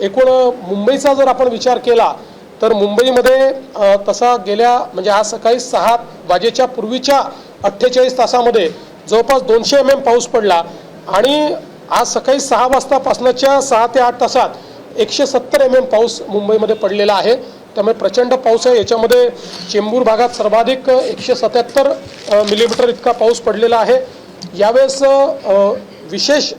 एकूण मुंबईचा जर आपण विचार केला तर मुंबईमध्ये तसा गेल्या म्हणजे आज सकाळी सहा वाजेच्या पूर्वीच्या अठ्ठेचाळीस तासामध्ये जवळपास दोनशे एम एम पाऊस पडला. आणि आज सकाळी सहा वाजतापासनच्या सहा ते आठ तासात एकशे सत्तर एम एम पाऊस मुंबईमध्ये पडलेला आहे. त्यामुळे प्रचंड पाऊस आहे. याच्यामध्ये चेंबूर भागात सर्वाधिक एकशे सत्याहत्तर मिलीमीटर इतका पाऊस पडलेला आहे. यावेळेस विशेष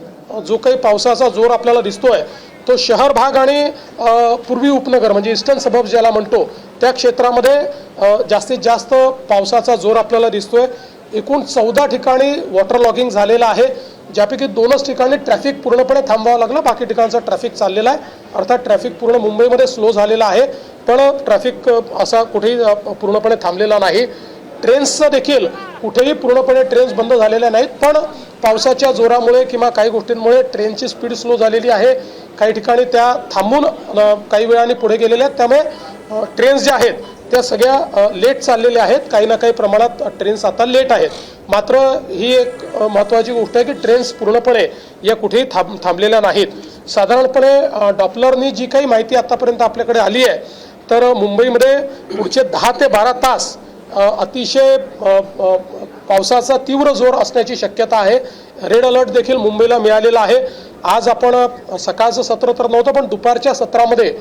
जो काही पावसाचा जोर आपल्याला दिसतोय तो शहर भाग आणि पूर्वी उपनगर म्हणजे ईस्टर्न सबब ज्याला म्हणतो त्या क्षेत्रामध्ये जास्तीत जास्त पावसाचा जोर आपल्याला दिसतोय. एकूण चौदा ठिकाणी वॉटर लॉगिंग झालेलं आहे ज्यापैकी दोनच ठिकाणी ट्रॅफिक पूर्णपणे थांबवावं लागलं बाकी ठिकाणचं ट्रॅफिक चाललेला आहे. अर्थात ट्रॅफिक पूर्ण मुंबईमध्ये स्लो झालेला आहे पण ट्रॅफिक असा कुठेही पूर्णपणे थांबलेला नाही. ट्रेन्सचं देखील कुठेही पूर्णपणे ट्रेन्स बंद झालेल्या नाहीत पण पावसाच्या जोरामुळे किंवा काही गोष्टींमुळे ट्रेनची स्पीड स्लो झालेली आहे. काही ठिकाणी त्या थांबून काही वेळाने पुढे गेलेल्या आहेत. त्यामुळे ट्रेन्स ज्या आहेत त्या सगळ्या लेट चाललेल्या आहेत. काही ना काही प्रमाणात ट्रेन्स आता लेट आहेत. मात्र ही एक महत्त्वाची गोष्ट आहे की ट्रेन्स पूर्णपणे या कुठेही थांब थांबलेल्या नाहीत. साधारणपणे डॉपलरनी जी काही माहिती आतापर्यंत आपल्याकडे आली आहे तर मुंबईमध्ये पुढचे दहा ते बारा तास अतिशय पावसाचा तीव्र जोर असण्याची शक्यता आहे. रेड अलर्ट देखील मुंबईला मिळालेला आहे. आज आपण सकाळचं सत्र तर नव्हतं पण दुपारच्या सत्रामध्ये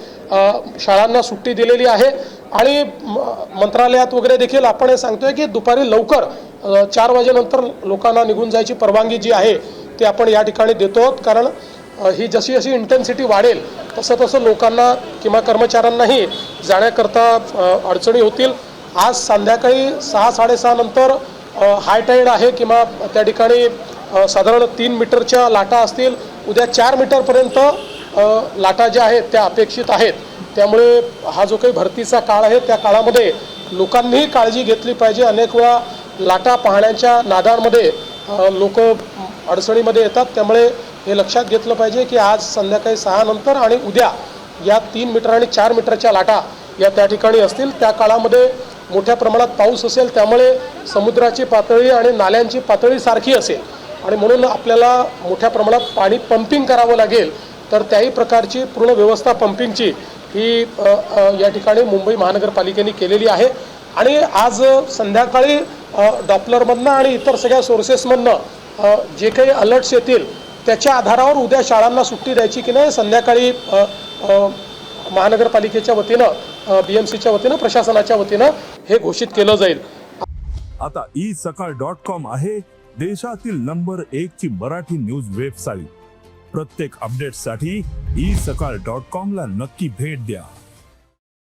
शाळांना सुट्टी दिलेली आहे. आणि म- मंत्रालयात वगैरे देखील आपण हे सांगतोय की दुपारी लवकर चार वाजेनंतर लोकांना निघून जायची परवानगी जी आहे ती आपण या ठिकाणी देतो आहोत. कारण ही जशी जशी इंटेन्सिटी वाढेल तसं तसं लोकांना किंवा कर्मचाऱ्यांनाही जाण्याकरता अडचणी होतील. आज संध्याकाळी सहा साडेसहा नंतर हाय टाईड आहे किंवा त्या ठिकाणी साधारण तीन मीटरच्या लाटा असतील उद्या चार मीटरपर्यंत लाटा ज्या आहेत त्या अपेक्षित आहेत. त्यामुळे हा जो काही भरतीचा काळ आहे त्या काळामध्ये लोकांनीही काळजी घेतली पाहिजे. अनेक वेळा लाटा पाहण्याच्या नादांमध्ये लोक अडचणीमध्ये येतात. त्यामुळे हे लक्षात घेतलं पाहिजे की आज संध्याकाळी सहानंतर आणि उद्या या तीन मीटर आणि चार मीटरच्या लाटा या त्या ठिकाणी असतील. त्या काळामध्ये मोठ्या प्रमाणात पाऊस असेल त्यामुळे समुद्राची पातळी आणि नाल्यांची पातळी सारखी असेल. आणि म्हणून आपल्याला मोठ्या प्रमाणात पाणी पंपिंग करावं लागेल. तर त्याही प्रकारची पूर्ण व्यवस्था पंपिंगची ही या ठिकाणी मुंबई महानगरपालिकेने केलेली आहे. आणि आज संध्याकाळी डॉपलरमधनं आणि इतर सगळ्या सोर्सेसमधनं जे काही अलर्ट्स येतील त्याच्या आधारावर उद्या शाळांना सुट्टी द्यायची की नाही संध्याकाळी महानगरपालिकेच्या वतीनं बी एम सीच्या वतीनं प्रशासनाच्या वतीनं हे घोषित केलं जाईल. आता ई सकाळ डॉट कॉम आहे देशातील नंबर एक ची मराठी न्यूज वेबसाईट. प्रत्येक अपडेटसाठी ई सकाळ डॉट कॉम ला नक्की भेट द्या.